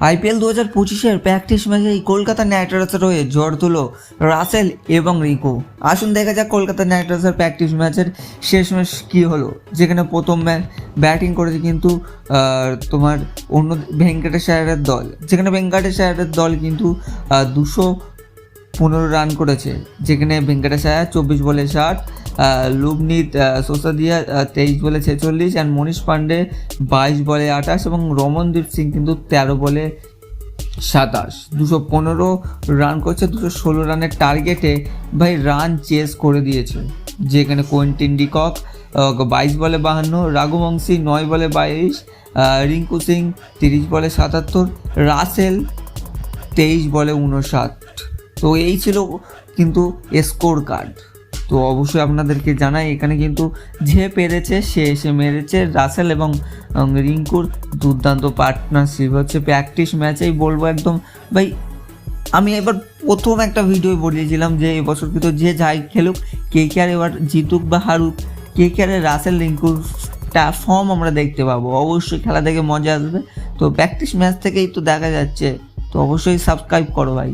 IPL দু হাজার পঁচিশের প্র্যাকটিস ম্যাচেই কলকাতা নাইট রাইডার্সের হয়ে ঝড় তুলো রাসেল এবং রিকো আসুন দেখা যাক কলকাতা নাইট রাইডার্সের প্র্যাকটিস ম্যাচের শেষ ম্যাচ কী হলো। যেখানে প্রথম ম্যাচ ব্যাটিং করেছে কিন্তু তোমার অন্য ভেঙ্কটেশ দল। যেখানে ভেঙ্কটেশ দল কিন্তু দুশো পনেরো রান করেছে, যেখানে ভেঙ্কটেশ চব্বিশ বলে ষাট লুবনীত সোসাদিয়া তেইশ বলে ছেচল্লিশ অ্যান্ড মনীষ পান্ডে বাইশ বলে আঠাশ, এবং রমনদীপ সিং কিন্তু তেরো বলে সাতাশ। দুশো পনেরো রান করছে, দুশো ষোলো রানের টার্গেটে ভাই রান চেস করে দিয়েছে, যেখানে কোয়েন্টিন ডিকক বাইশ বলে বাহান্ন রাঘুবংশী নয় বলে বাইশ রিঙ্কু সিং তিরিশ বলে সাতাত্তর, রাসেল তেইশ বলে উনষাট। তো এই ছিল কিন্তু স্কোর কার্ড তো অবশ্যই আপনাদেরকে জানাই, এখানে কিন্তু যে পেরেছে, সে এসে মেরেছে। রাসেল এবং রিঙ্কুর দুর্দান্ত পার্টনারশিপ হচ্ছে। প্র্যাকটিস ম্যাচেই বলব একদম। ভাই, আমি এবার প্রথম একটা ভিডিও বলিয়েছিলাম যে এবছর কিন্তু যে যাই খেলুক, কে কে আর এবার জিতুক বা হারুক, কে কে আর রাসেল, রিঙ্কুর ফর্ম আমরা দেখতে পাবো। অবশ্যই খেলা দেখে মজা আসবে। তো প্র্যাকটিস ম্যাচ থেকেই তো দেখা যাচ্ছে। তো অবশ্যই সাবস্ক্রাইব করো ভাই।